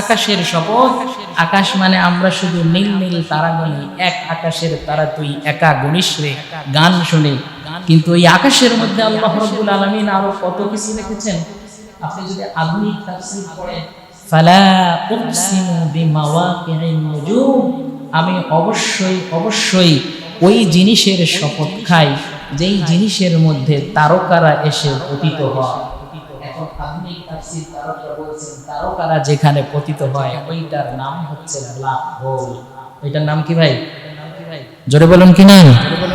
আকাশের শপথ। আকাশ মানে আমরা শুধু নীল নীল তারা গণি এক আকাশের তারা তুই একা গণিস রে, গান শুনে। কিন্তু এই আকাশের মধ্যে আল্লাহ রব্বুল আলমিন আরও কত কিছু লিখেছেন আপনি যদি আধুনিক আমি অবশ্যই অবশ্যই ওই জিনিসের শপথ খাই, যেই জিনিসের মধ্যে তারকারা এসে পতিত হয়। এখন আধুনিক তাফসীর তারকরা বলছেন, তারকারা যেখানে পতিত হয়, ওইটার নাম হচ্ছে ব্ল্যাক হোল। ওইটার নাম কি ভাই? জোরে বলুন কি নাম?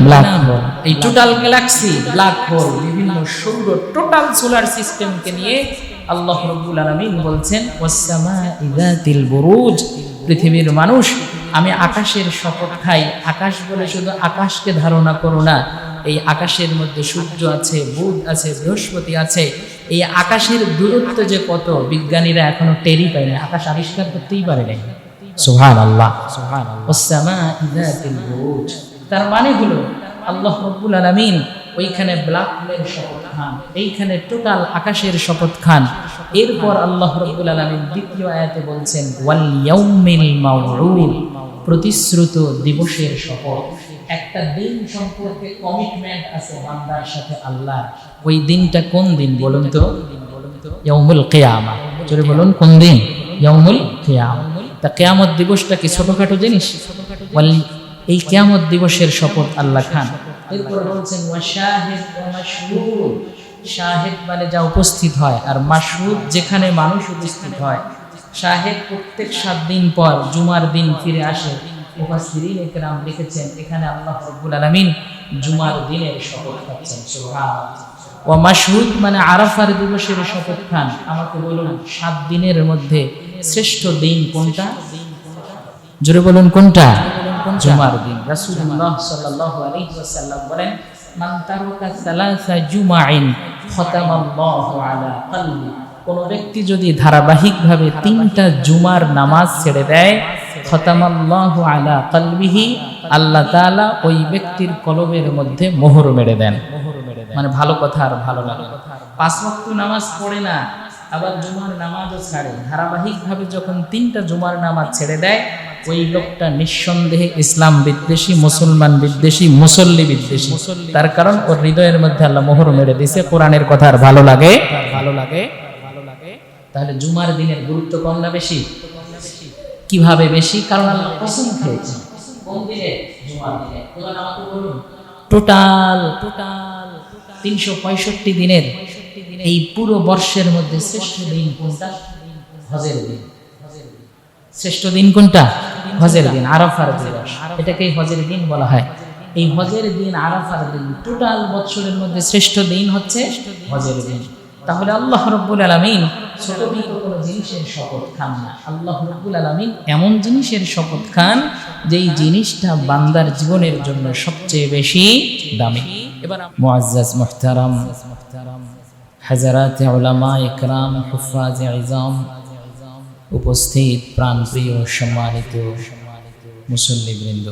Black hole. এই টোটাল গ্যালাক্সি ব্ল্যাক হোল, বিভিন্ন সৌর টোটাল সোলার সিস্টেমকে নিয়ে আল্লাহ রব্বুল আলামিন বলছেন ওয়াসসামা ইযাতিল বুরুজ পৃথিবীর মানুষ, আমি আকাশের শপথ খাই। আকাশ বলে শুধু আকাশকে ধারণা করো না। এই আকাশের মধ্যে সূর্য আছে, বুধ আছে, বৃহস্পতি আছে। এই আকাশের দূরত্ব যে কত, বিজ্ঞানীরা এখনও টেরি পায় না আকাশ আবিষ্কার করতেই পারে নাই। সুহান আল্লাহ তার মানে হলো, আল্লাহ রব্বুল আলমিন ওইখানে ব্ল্যাক হোলের শপথ খান, এইখানে টোটাল আকাশের শপথ খান। এরপর আল্লাহ রব্বুল আলমিন দ্বিতীয় আয়াতে বলছেন, ওয়াল ইয়াউমিল মাউউদ। প্রতিশ্রুত দিবসের শপথ। একটা দিন সম্পর্কে কমিটমেন্ট আছে বান্দার সাথে আল্লাহ ওই দিনটা কোন দিন বলুন তো? ইয়াউমুল কিয়ামা। জোরে বলুন, কোন দিন? ইয়াউমুল কিয়ামা। তা কিয়ামত দিবসটা কি ছোটখাটো জিনিস? এই কিয়ামত দিবসের শপথ আল্লাহ খান। এরপর বলছেন শাহিদ মানে যা উপস্থিত হয়, আর মাশহুদ যেখানে মানুষ উপস্থিত হয়। শাহেদ প্রত্যেক সাত দিন পর জুমার দিন ফিরে আসে। মুফাসসিরিন একরাম লিখেছেন, এখানে আল্লাহ রাব্বুল আলামিন জুমার দিনের শপথ খাচ্ছেন। সুবহানাল্লাহ। ও মাশহুদ মানে আরাফার দিবসের শপথ খান। আমাকে বলুন, সাত দিনের মধ্যে শ্রেষ্ঠ দিন কোনটা? জোরে বলুন, কোনটা? জুমার দিন। রাসূলুল্লাহ সাল্লাল্লাহু আলাইহি ওয়াসাল্লাম বলেন, মান তারাকা সালাসা জুমাইন, খতামাল্লাহু আলা কলবি। কোন ব্যক্তি যদি ধারাবাহিকভাবে তিনটা জুমার নামাজ ছেড়ে দেয়, খতামাল্লাহু আলা কলবিহি, আল্লাহ তাআলা ওই ব্যক্তির কলবের মধ্যে মোহর মেরে দেন। মানে ভালো কথা আর ভালো লাগে পাঁচ ওয়াক্ত নামাজ পড়ে না, আবার জুমার নামাজও ছাড়ে। ধারাবাহিকভাবে যখন তিনটা জুমার নামাজ ছেড়ে দেয়, ওই লোকটা নিঃসন্দেহে ইসলাম বিদ্বেষী, মুসলমান বিদ্বেষী, মুসল্লি বিদ্বেষী। তার কারণ ওর হৃদয়ের মধ্যে আল্লাহ মোহর মেরে দিছে কোরআনের কথা আর ভালো লাগে ভালো লাগে? ভালো লাগে। তাহলে জুমার দিনের গুরুত্ব কম বেশি? কীভাবে বেশি? কারণ আল্লাহ কসম খেয়েছে টোটাল টোটাল তিনশো পঁয়ষট্টি দিনের এই পুরো বর্ষের মধ্যে শ্রেষ্ঠ দিন কোনটা? হজের দিন। শ্রেষ্ঠ দিন কোনটা? হজের দিন, আরাফার দিবস এটাকেই হজের দিন বলা হয়। এই হজের দিন, আরাফার দিন, টোটাল বছরের মধ্যে শ্রেষ্ঠ দিন হচ্ছে হজের দিন। তাহলে আল্লাহ রব্বুল আলমিন কোনো জিনিসের শপথ খান না। আল্লাহ এমন জিনিসের শপথ খান যেই জিনিসটা বান্দার জীবনের জন্য সবচেয়ে বেশি দামি। এবার মুআজ্জাজ মুহতারাম হাজারাত ইজাম, উপস্থিত প্রাণপ্রিয় সম্মানিত মুসল্লিবৃন্দ।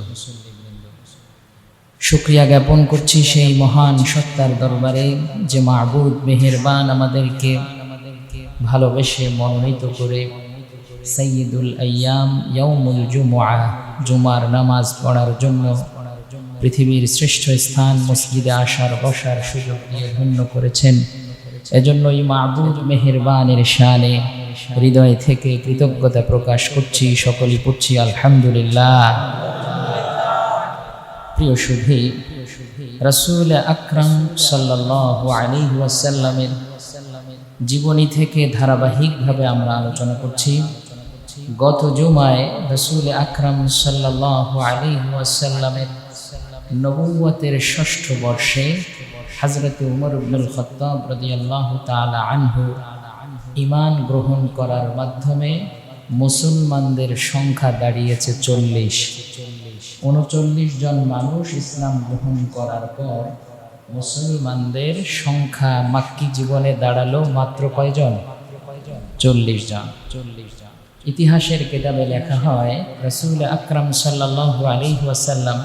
শুক্রিয়া জ্ঞাপন করছি সেই মহান সত্তার দরবারে যে মাহবুদ মেহেরবান আমাদেরকে ভালোবেসে মনোনীত করে সৈয়দুল আয়াম ইয়ৌমুল জুমুআ, জুমার নামাজ পড়ার জন্য পৃথিবীর শ্রেষ্ঠ স্থান মসজিদে আসার, বসার সুযোগ দিয়ে ধন্য করেছেন। এজন্যই মাহবুদ মেহেরবানের শানে হৃদয় থেকে কৃতজ্ঞতা প্রকাশ করছি, সকলেই পড়ছি আলহামদুলিল্লাহ। প্রিয় সুধী, রসুল আকরম সাল্লাহ জীবনী থেকে ধারাবাহিকভাবে আমরা আলোচনা করছি। গত জুমায় রসুল আকরম সাল্লাহ আলী ষষ্ঠ বর্ষে হজরত উমর ইবনুল খত্তাব আনহু ইমান গ্রহণ করার মাধ্যমে মুসলমানদের সংখ্যা দাঁড়িয়েছে চল্লিশ। উনচল্লিশ জন মানুষ ইসলাম গ্রহণ করার পর মুসলমানদের সংখ্যা মাক্কি জীবনে দাঁড়াল মাত্র কয়জন? চল্লিশ জন। চল্লিশ জন ইতিহাসের কেতাবে লেখা হয়, রসুল আকরাম সাল্লাহ আলী ওয়াসাল্লাম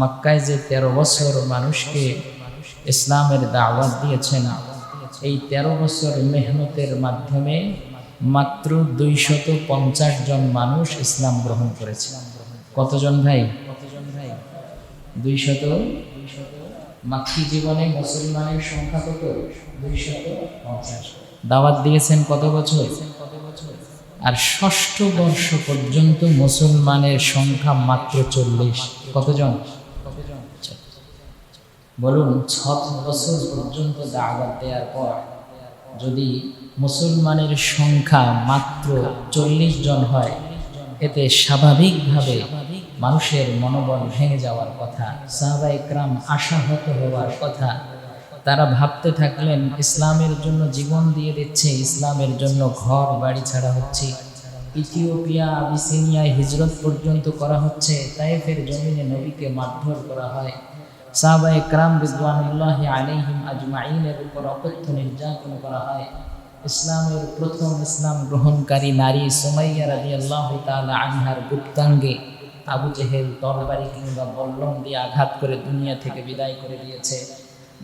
মক্কায় যে তেরো বছর মানুষকে ইসলামের দাওয়াত দিয়েছেন, এই তেরো বছর মেহনতের মাধ্যমে মাত্র দুইশত পঞ্চাশ জন মানুষ ইসলাম গ্রহণ করেছে। কতজন ভাই? দুইশত? মাক্কি জীবনে মুসলমানের সংখ্যা কত? দুইশত পঞ্চাশ। দাওয়াত দিয়েছেন কত বছর? আর ষষ্ঠ বর্ষ পর্যন্ত মুসলমানের সংখ্যা মাত্র চল্লিশ। কতজন? বলুন ছ বছর পর্যন্ত দাওয়াত দেওয়ার পর যদি মুসলমানের সংখ্যা মাত্র চল্লিশ জন হয়, এতে স্বাভাবিকভাবে মানুষের মনোবল ভেঙে যাওয়ার কথা সাহাবা ইকরাম আশাহত হওয়ার কথা। তারা ভাবতে থাকলেন, ইসলামের জন্য জীবন দিয়ে দিচ্ছে, ইসলামের জন্য ঘর, বাড়ি ছাড়া হচ্ছে। ইথিওপিয়া আবিসিনিয়ায় হিজরত পর্যন্ত করা হচ্ছে তাইফের জমিনে নবীকে মারধর করা হয়। সাহাবা ইকরাম রিদওয়ানুল্লাহি আলাইহিম আজমাইনের উপর অকথ্য নির্যাতন করা হয়। ইসলামের প্রথম ইসলাম গ্রহণকারী নারী সুমাইয়া রাদিয়াল্লাহু তাআলা আনহার গুপ্তাঙ্গে আবু জেহেল তরবারি কিংবা বল্লম দিয়ে আঘাত করে দুনিয়া থেকে বিদায় করে দিয়েছে।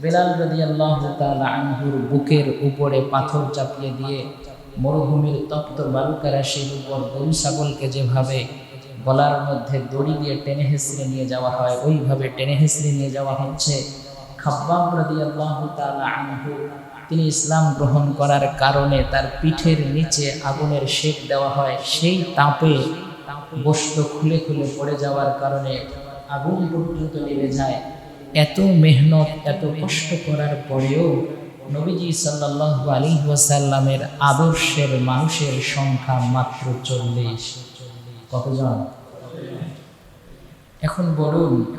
বেলাল রাদিয়াল্লাহু তাআলা আনহুর বুকের উপরে পাথর চাপিয়ে দিয়ে মরুভূমির তপ্ত বালুকা রাশির উপর গরু ছাগলকে যেভাবে গলার মধ্যে দড়ি দিয়ে টেনে হেসড়ে নিয়ে যাওয়া হয়, ওইভাবে টেনে হেসড়ে নিয়ে যাওয়া হচ্ছে। খাব্বাব রাদিয়াল্লাহু তাআলা আনহু, তিনি ইসলাম গ্রহণ করার কারণে তার পিঠের নিচে আগুনের শেক দেওয়া হয়। সেই তাপে বস্ত্র খুলে খুলে পড়ে যাওয়ার কারণে আগুন পর্যন্ত নেমে যায়। এত মেহনত, এত কষ্ট করার পরেও নবীজি সাল্লাল্লাহু আলাইহি ওয়াসাল্লামের আদর্শের মানুষের সংখ্যা মাত্র চল্লিশ। কতজন? এখন বলুন,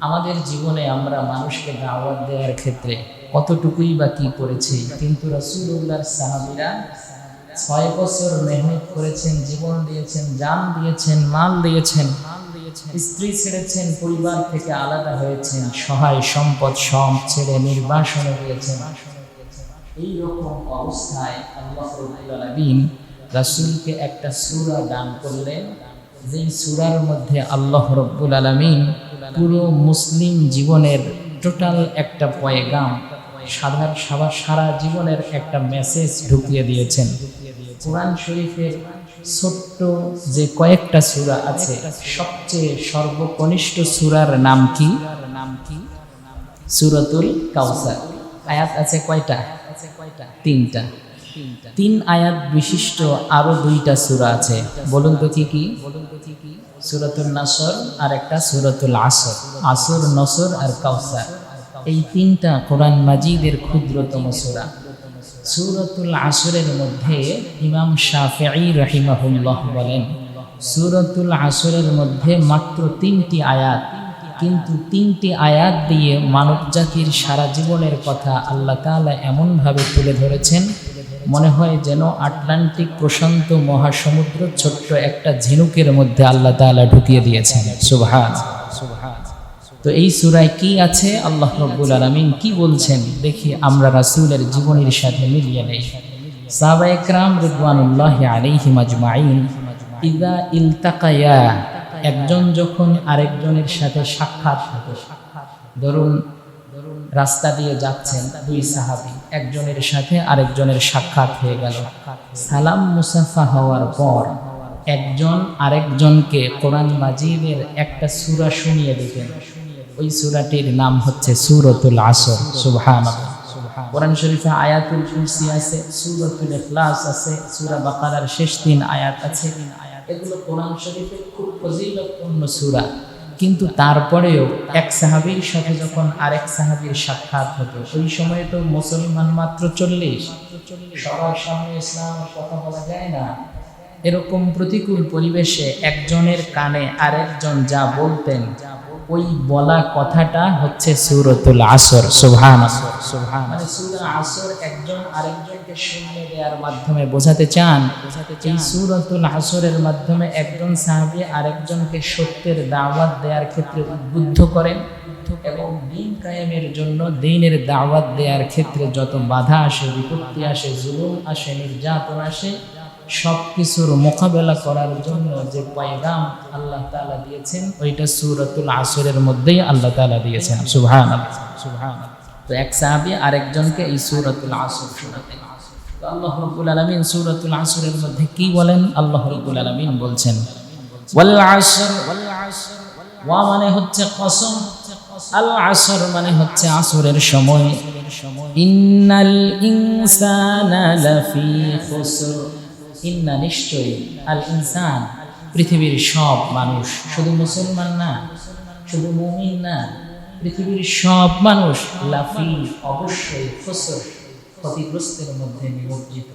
আমাদের জীবনে আমরা মানুষকে দাওয়াত দেওয়ার ক্ষেত্রে কতটুকুই বা কি করেছি? কিন্তু রসুল্লাহর সাহাবিরা ছয় বছর মেহনত করেছেন, জীবন দিয়েছেন, জান দিয়েছেন, মাল দিয়েছেন। স্ত্রী ছেড়েছেন, পরিবার থেকে আলাদা হয়েছেন, সহায় সম্পদ সম ছেড়ে নির্বাসনে গিয়েছেন। এই রকম অবস্থায় আল্লাহ আলামিন রাসূলকে একটা সূরা দান করলেন। যেই সূরার মধ্যে আল্লাহ রব্বুল আলামিন পুরো মুসলিম জীবনের টোটাল একটা পয়গাম সাধারণ সারা সারা জীবনের একটা মেসেজ ঢুকিয়ে দিয়েছেন। কোরআন শরীফের ছোট্ট যে কয়েকটা সূরা আছে, সবচেয়ে সর্বকনিষ্ঠ সূরার নাম কি? নাম কি সুরতুল কাউসার আয়াত আছে কয়টা? আছে কয়টা তিনটা। তিন আয়াত বিশিষ্ট আরও দুইটা সূরা আছে। বলুন তো কি কি? সূরাতুল নাসর আর একটা সুরতুল আসর। আসর, নসর আর কাউসার এই তিনটা কোরআন মাজিদের ক্ষুদ্রতম সূরা। সুরতুল আসরের মধ্যে ইমাম শাফিঈ রাহিমাহুল্লাহ বলেন, সুরতুল আসরের মধ্যে মাত্র তিনটি আয়াত, কিন্তু তিনটি আয়াত দিয়ে মানব জাতির সারা জীবনের কথা আল্লাহ তাআলা এমনভাবে তুলে ধরেছেন, মনে হয় যেন আটলান্টিক প্রশান্ত মহাসমুদ্র ছোট্ট একটা ঝিনুকের মধ্যে আল্লাহ তাআলা ঢুকিয়ে দিয়েছেন। সুবহান। তো এই সূরায় কি আছে? আল্লাহ রব্বুল আলামিন কি বলছেন? দেখি আমরা রাসূলের জীবনের সাথে মিলিয়ে নেই। সাহাবা একরাম রিদওয়ানুল্লাহি আলাইহিম আজমাইন, ইদা ইলতাকায়া একজন যখন আরেকজনের সাথে সাক্ষাৎ হবে ধরুন রাস্তা দিয়ে যাচ্ছেন দুই সাহাবী, একজনের সাথে আরেকজনের সাক্ষাৎ হয়ে গেল। সালাম মুসাফা হওয়ার পর একজন আরেকজনকে কোরআন মাজিদের একটা সূরা শুনিয়ে দিতেন। ওই সূরাটির নাম হচ্ছে সূরাতুল আসর, সুবহানাল্লাহ। কোরআন শরীফে আয়াতুল কুরসি আছে, সুরতুল ইখলাস আছে, সূরা বাকারার শেষ তিন আয়াত আছে। এগুলো কোরআন শরীফের খুব ফজিলতপূর্ণ সূরা। কিন্তু তারপরেও এক সাহাবির সাথে যখন আরেক সাহাবির সাক্ষাৎ হতো, ওই সময়ে তো মুসলমান মাত্র চল্লিশ। সবার সামনে ইসলামের কথা বলা যায় না। এরকম প্রতিকূল পরিবেশে একজনের কানে আরেকজন যা বলতেন ওই বলা কথাটা হচ্ছে সুরতুল আসর সুবহান সুবহান মানে সূরা আসর একজন আরেকজনকে শুনিয়ে দেওয়ার মাধ্যমে বোঝাতে চান। এই সুরতুল আসরের মাধ্যমে একজন সাহাবী আরেকজনকে সত্যের দাওয়াত দেওয়ার ক্ষেত্রে উদ্বুদ্ধ করেন এবং দিন কায়েমের জন্য দিনের দাওয়াত দেওয়ার ক্ষেত্রে যত বাধা আসে বিপত্তি আসে জুলুম আসে নির্যাতন আসে সব কিছুর মোকাবেলা করার জন্য যে পয়গাম আল্লাহ তাআলা দিয়েছেন, ওইটা সুরতুল আসরের মধ্যেই আল্লাহ তাআলা দিয়েছেন। সুবহানাল্লাহ সুবহানাল্লাহ। তো এক সাহাবী আরেকজনকে এই সূরাতুল আসর শোনাতেন। আসরের মধ্যে বলেন? বলছেন মানে হচ্ছে কসম। আসর মানে হচ্ছে আসরের সময়। ইন্না নিশ্চয়ই আল ইনসান, পৃথিবীর সব মানুষ। শুধু মুসলমান না, শুধু মুমিন না, পৃথিবীর সব মানুষ লাফি অবশ্যই খুসর ক্ষতিগ্রস্তের মধ্যে নিমজ্জিত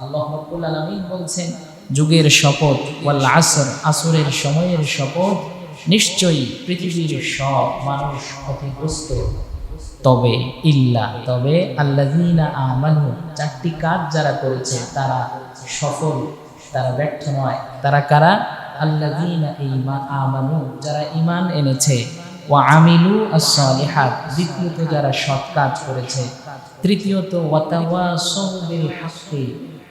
আল্লাহ রাব্বুল আলামিন বলছেন, যুগের শপথ ওয়াল আসর, আসরের সময়ের শপথ নিশ্চয়ই পৃথিবীর সব মানুষ ক্ষতিগ্রস্ত। তবে ইল্লা, তবে আল্লাযীনা আমানু, চারটি কাজ যারা করেছে তারা সফল, তারা ব্যর্থ নয়। তারা কারা? ঈমান আমানু, যারা ঈমান এনেছে। ওয়া আমিলু আস-সালিহাত, দ্বিতীয়ত যারা সৎ কাজ করেছে। তৃতীয়ত ওয়াতাওয়াসাউ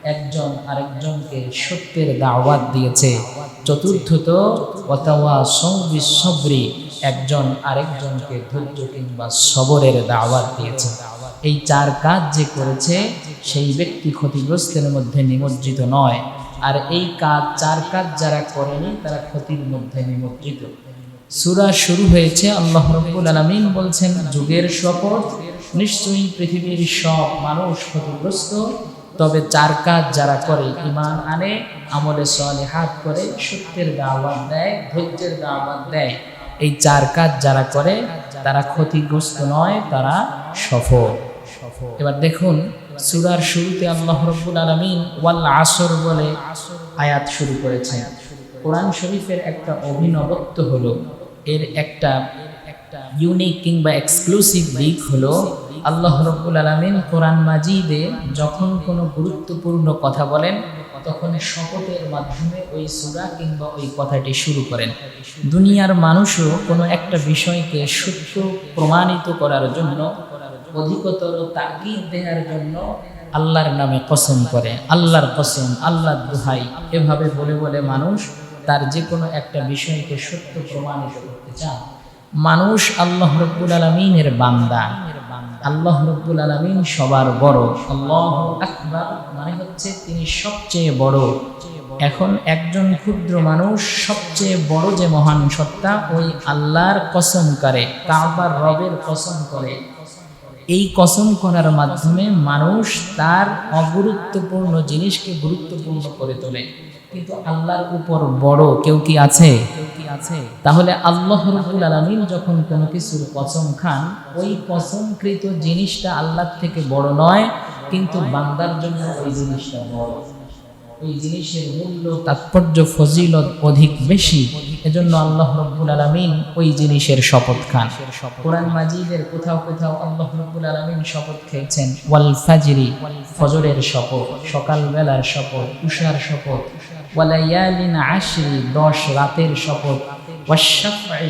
একজন আরেকজনকে সত্যের দাওয়াত দিয়েছে। চতুর্থত ওয়াতাওয়াসাউ বিস সবরি একজন আরেকজনকে ধৈর্য কিংবা সবরের দাওয়াত দিয়েছে। এই চার কাজ যে করেছে সেই ব্যক্তি ক্ষতিগ্রস্তের মধ্যে নিমজ্জিত নয়। আর এই কাজ চার কাজ যারা করেনি, তারা ক্ষতির মধ্যে নিমজ্জিত। সুরা শুরু হয়েছে, আল্লাহ রব্বুল আলমিন বলছেন, যুগের শপথ, নিশ্চয়ই পৃথিবীর সব মানুষ ক্ষতিগ্রস্ত। তবে চার কাজ যারা করে ইমান আনে, আমলে সলে হাত করে, সত্যের দাওয়াত দেয়, ধৈর্যের দাওয়াত দেয়। এই চার কাজ যারা করে, তারা ক্ষতিগ্রস্ত নয়, তারা সফল। এবার দেখুন সুরার শুরুতে আল্লাহ রব্বুল আলমিন ওয়াল আসর বলে আয়াত শুরু করেছেন। কোরআন শরীফের একটা অভিনবত্ব হলো, এর একটা একটা ইউনিক কিংবা এক্সক্লুসিভ দিক হলো, আল্লাহ রব্বুল আলমিন কোরআন মাজিদে যখন কোনো গুরুত্বপূর্ণ কথা বলেন, তখন শপথের মাধ্যমে ওই সুরা কিংবা ওই কথাটি শুরু করেন। দুনিয়ার মানুষও কোনো একটা বিষয়কে সত্য প্রমাণিত করার জন্য অধিকতর তাগিদ দেওয়ার জন্য আল্লাহর নামে কসম করে, আল্লাহর কসম, আল্লাহর দোহাই। এভাবে বলে বলে মানুষ তার যে কোনো একটা বিষয়কে সত্য প্রমাণিত করতে চান মানুষ আল্লাহ রব্বুল আলমিনের বান্দা। আল্লাহ রব্বুল আলমিন সবার বড়। আল্লাহ আকবার মানে হচ্ছে তিনি সবচেয়ে বড়। এখন একজন ক্ষুদ্র মানুষ সবচেয়ে বড় যে মহান সত্তা ওই আল্লাহর কসম করে, কাবার রবের কসম করে। এই কসম করার মাধ্যমে মানুষ তার অগুরুত্বপূর্ণ জিনিসকে গুরুত্বপূর্ণ করে তোলে। কিন্তু আল্লাহর উপর বড় কেউ কি আছে? তাহলে আল্লাহ রবুল আলমিন যখন কোনো কিছুর কসম খান, ওই কসমকৃত জিনিসটা আল্লাহর থেকে বড় নয়, কিন্তু বান্দার জন্য ওই জিনিসটা বড়। ওই জিনিসের মূল্য, তাৎপর্য, ফজিলত অধিক বেশি। এজন্য আল্লাহ রব্বুল আলমিন ওই জিনিসের শপথ খান। কোরআন মাজিদের কোথাও কোথাও আল্লাহ রব্বুল আলমিন শপথ খেয়েছেন। ওয়াল ফাজিরি, ফজরের শপথ, সকালবেলার শপথ, উষার শপথ। ওয়ালাইয়ালিন আশরি, দশ রাতের শপথ। ওয়াশাফাই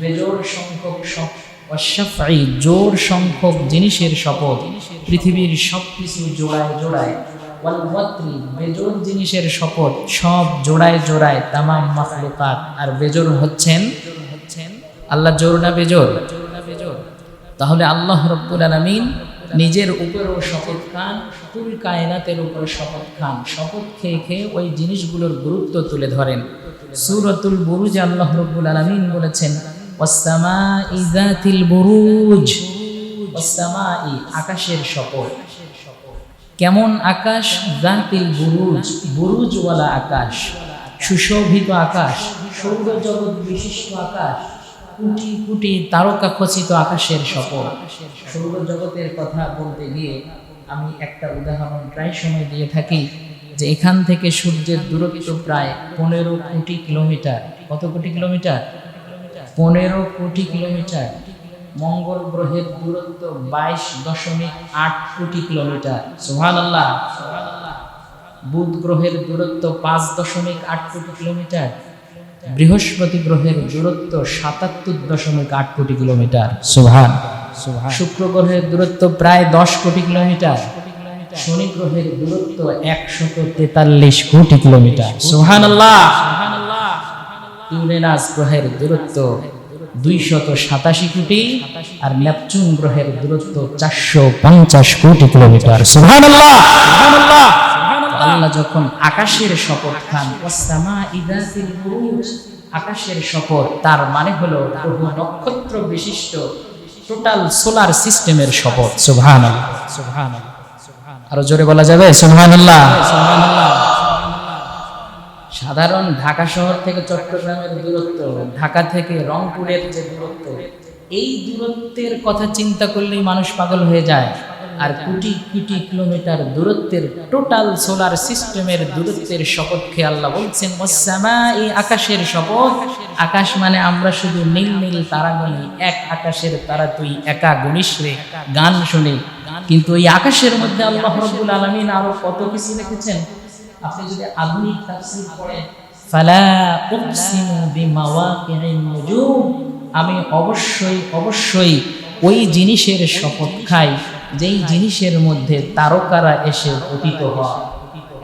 বেজোর সংখ্যক শপথ ওয়াশাফাই জোর সংখ্যক জিনিসের শপথ। পৃথিবীর সব কিছু জোড়ায় জোড়ায় বেজোর জিনিসের শপথ, সব জোড়ায় জোড়ায় তামাম মাখলুকাত। আর বেজোর হচ্ছেন, আল্লাহ জোর না বেজোর তাহলে আল্লাহ রব্বুল আলমিন নিজের উপরও শপথ খান কুল কায়নাতের উপর শপথ খান। শপথ খেয়ে খেয়ে ওই জিনিসগুলোর গুরুত্ব তুলে ধরেন। সুরতুল বুরুজ আল্লাহ রব্বুল আলমিন বলেছেন ওয়াসামা ইজাতিল বুরুজ। ওয়াসামা ই আকাশের শপথ। কেমন আকাশ? জাতিল বুরুজ, বুরুজওয়ালা আকাশ, সুশোভিত আকাশ, সৌরজগৎ বিশিষ্ট আকাশ, কোটি কোটি তারকা খচিত আকাশের শপথ সৌরজগতের কথা বলতে গিয়ে আমি একটা উদাহরণ প্রায় সময় দিয়ে থাকি যে এখান থেকে সূর্যের দূরত্ব প্রায় পনেরো কোটি কিলোমিটার। কত কোটি কিলোমিটার? পনেরো কোটি কিলোমিটার। মঙ্গল গ্রহের দূরত্ব বাইশ দশমিক আট কোটি কিলোমিটার। সোহান আল্লাহ বুধ গ্রহের দূরত্ব পাঁচ দশমিক আট কোটি কিলোমিটার। বৃহস্পতি গ্রহের দূরত্ব সাতাত্তর দশমিক আট কোটি কিলোমিটার। সোহান শুক্র গ্রহের দূরত্ব প্রায় দশ কোটি কিলোমিটার। শনি গ্রহের দূরত্ব একশত তেতাল্লিশ কোটি কিলোমিটার। সোহান আল্লাহ ইউরেনাস গ্রহের দূরত্ব দুইশত সাতাশি কোটি আর নেপচুন গ্রহের দূরত্ব চারশো পঞ্চাশ কোটি কিলোমিটার। আল্লাহ যখন আকাশের শপথ খান আকাশের শপথ, তার মানে হলো নক্ষত্র বিশিষ্ট টোটাল সোলার সিস্টেমের শপথ। সুবহানাল্লাহ আরও জোরে বলা যাবে? সাধারণ ঢাকা শহর থেকে চট্টগ্রামের দূরত্ব, ঢাকা থেকে রংপুরের যে দূরত্ব, এই দূরত্বের কথা চিন্তা করলেই মানুষ পাগল হয়ে যায়। আর কোটি কোটি কিলোমিটার দূরত্বের টোটাল সোলার সিস্টেমের দূরত্বের শপথ খেয়ে আল্লাহ বলছেন এই আকাশের শপথ। আকাশ মানে আমরা শুধু নীল নীল তারা গুনি, এক আকাশের তারা তুই একা গুনিস রে, গান শুনি। কিন্তু এই আকাশের মধ্যে আল্লাহ রব্বুল আলমিন আরও কত কিছু লিখেছেন আপনি যদি আধুনিক তাফসীর পড়েন ফালা উকসিমু বিমাওয়াকি'ন নুজুম আমি অবশ্যই অবশ্যই ওই জিনিসের শপথ খাই যেই জিনিসের মধ্যে তারকারা এসে পতিত হয়।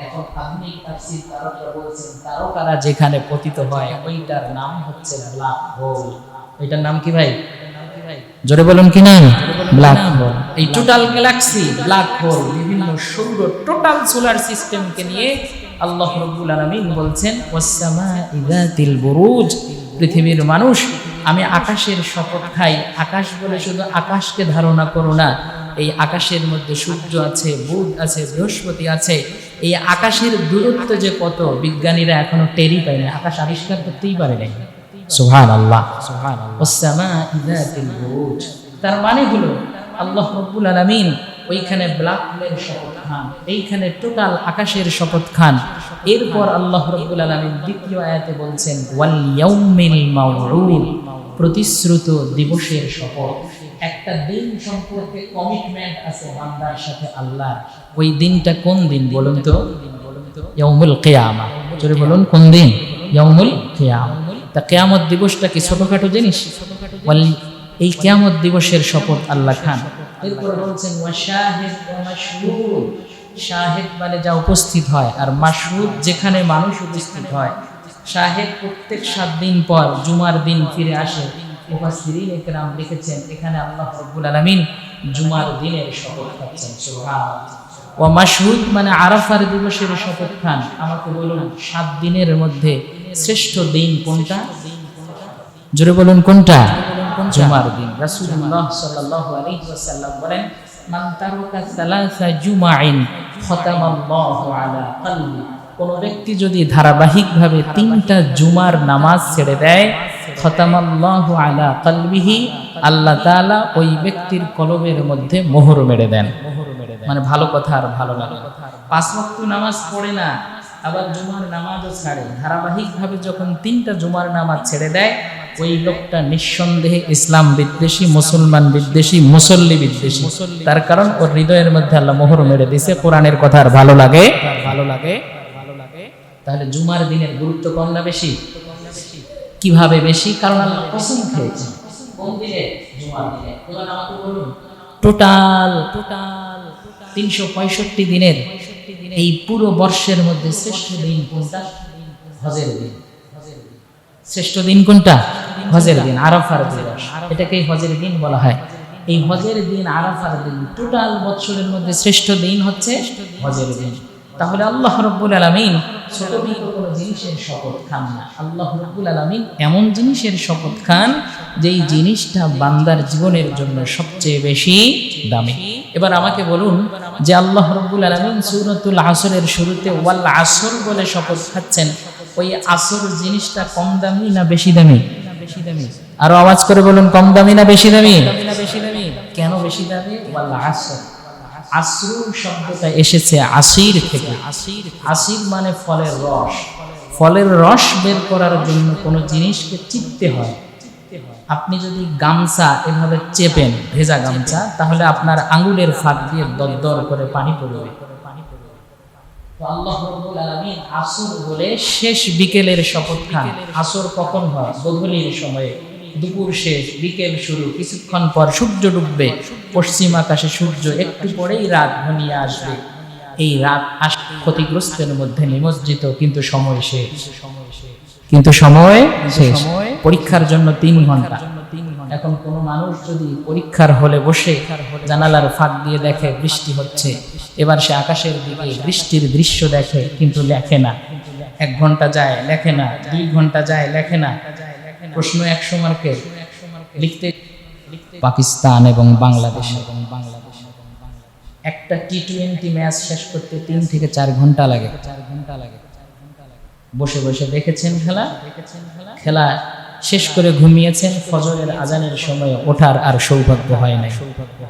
এখন আধুনিক তাফসীর তারকরা বলছেন তারকারা যেখানে পতিত হয় ওইটার নাম হচ্ছে ব্ল্যাক হোল ওইটার নাম কি ভাই? জোরে বলুন কি নাম? ব্ল্যাক হোল এই টোটাল গ্যালাক্সি ব্ল্যাক হোল বিভিন্ন সৌর টোটাল সোলার সিস্টেমকে নিয়ে আল্লাহ রব্বুল আলামিন বলছেন ওয়াসসামা ইযাতিল বুরুজ পৃথিবীর মানুষ আমি আকাশের শপথ খাই। আকাশ বলে শুধু আকাশকে ধারণা করো না এই আকাশের মধ্যে সূর্য আছে বুধ আছে বৃহস্পতি আছে। এই আকাশের দূরত্ব যে কত বিজ্ঞানীরা এখনও টেরই পায় না আকাশ আবিষ্কার করতেই পারে নাই। সুহান আল্লাহ তার মানে হলো আল্লাহ রব্বুল আলমিন ওইখানে ব্ল্যাক হোলের শপথ খান এইখানে টোটাল আকাশের শপথ খান। এরপর আল্লাহ রব্বুল আলমিন দ্বিতীয় আয়াতে বলছেন ওয়াল ইয়াউমিল মাউউদ প্রতিশ্রুত দিবসের শপথ। একটা দিন সম্পর্কে কমিটমেন্ট আছে বান্দার সাথে আল্লাহ ওই দিনটা কোন দিন বলুন তো? ইয়াউমুল কিয়ামা। জোরে বলুন কোন দিন? ইয়াউমুল কিয়ামা। তা কেয়ামত দিবসটা কি ছোটখাটো জিনিস? এই কেয়ামত দিবসের শপথ আল্লাহ খান। শাহেদ মানে যা উপস্থিত হয়, আর মাশহুদ যেখানে মানুষ উপস্থিত হয়। শাহেদ প্রত্যেক সাত দিন পর জুমার দিন ফিরে আসে। এখানে আল্লাহ জুমার দিনের শপথ খাচ্ছেন ও মাসহুদ মানে আরাফার দিবসের শপথ খান। আমাকে বলুন, সাত দিনের মধ্যে শ্রেষ্ঠ দিন কোনটা? জোরে বলুন কোনটা? জুমার দিন। রাসূলুল্লাহ সাল্লাল্লাহু আলাইহি ওয়াসাল্লাম বলেন, মান তারাকা সালাসা জুমাইন, খতামাল্লাহু আলা কলবি। কোন ব্যক্তি যদি ধারাবাহিকভাবে তিনটা জুমার নামাজ ছেড়ে দেয়, খতামাল্লাহু আলা কলবিহি, আল্লাহ তাআলা ওই ব্যক্তির কলবের মধ্যে মোহর মেরে দেন। মানে ভালো কথা আর ভালো লাগে পাঁচ ওয়াক্ত নামাজ পড়ে না, আবার জুমার নামাজও ছাড়ে। ধারাবাহিকভাবে যখন তিনটা জুমার নামাজ ছেড়ে দেয়, ওই লোকটা নিঃসন্দেহে ইসলাম বিদ্বেষী, মুসলমান বিদ্বেষী, মুসল্লি বিদ্বেষী। তার কারণ ওর হৃদয়ের মধ্যে আল্লাহ মোহর মেরে দিছে কোরআনের কথা আর ভালো লাগে। ভালো লাগে। ভালো লাগে তাহলে জুমার দিনের গুরুত্ব কম না বেশি? কীভাবে বেশি? কারণ আল্লাহ কসম খেয়েছে। কোন দিনে? জুমার দিনে। আমাকে বলুন। Total total. তিনশো পঁয়ষট্টি দিনের এই পুরো বর্ষের মধ্যে শ্রেষ্ঠ দিন কোনটা? হজের দিন। শ্রেষ্ঠ দিন কোনটা? হজের দিন, আরাফার দিবস এটাকেই হজের দিন বলা হয়। এই হজের দিন, আরাফার দিন, টোটাল বছরের মধ্যে শ্রেষ্ঠ দিন হচ্ছে হজের দিন। তাহলে আল্লাহ রব্বুল আলমিন ছোট কোনো জিনিসের শপথ খান না। আল্লাহ রব্বুল আলমিন এমন জিনিসের শপথ খান যেই জিনিসটা বান্দার জীবনের জন্য সবচেয়ে বেশি দামি। এবার আমাকে বলুন যে আল্লাহ রব্বুল আলমিন সুরতুল আসরের শুরুতে ওয়াল আসর বলে শপথ খাচ্ছেন। ওই আসর জিনিসটা কম দামি না বেশি দামি? বেশি দামি আরও আওয়াজ করে বলুন, কম দামি না বেশি দামি? বেশি দামি কেন বেশি দামি? ওয়াল আসর। আসরু শব্দটা এসেছে আসির থেকে। আসির আসির মানে ফলের রস। ফলের রস বের করার জন্য কোনো জিনিসকে চিপতে হয়। আপনি যদি গামছা এভাবে চেপেন, ভেজা গামছা, তাহলে আপনার আঙ্গুলের ফাঁক দিয়ে দরদর করে পানি পড়বে। আসর বলে শেষ বিকেলের শপথ খান। আসর কখন হয়? গধূলির সময়ে। দুপুর শেষ, বিকেল শুরু। কিছুক্ষণ পর সূর্য ডুববে। পশ্চিম আকাশে সূর্য একটু পরেই রাত ঘনিয়ে আসবে। এই রাত আস ক্ষতিগ্রস্তের মধ্যে নিমজ্জিত, কিন্তু সময় শেষ সময় শেষ। কিন্তু সময় শেষ। পরীক্ষার জন্য তিন ঘণ্টা। এখন কোনো মানুষ যদি পরীক্ষার হলে বসে জানালার ফাঁক দিয়ে দেখে বৃষ্টি হচ্ছে। এবার সে আকাশের দিকে বৃষ্টির দৃশ্য দেখে কিন্তু লেখে না। এক ঘণ্টা যায় লেখে না। দুই ঘণ্টা যায় লেখে না। প্রশ্ন একশো মার্কের লিখতে পাকিস্তান এবং বাংলাদেশ। এবং বাংলাদেশ। একটা টি টোয়েন্টি ম্যাচ শেষ করতে তিন থেকে চার ঘণ্টা লাগে। চার ঘণ্টা লাগে। বসে বসে দেখেছেন খেলা? খেলা শেষ করে ঘুমিয়েছেন, ফজরের আজানের সময় ওঠার আর সৌভাগ্য হয় নাই।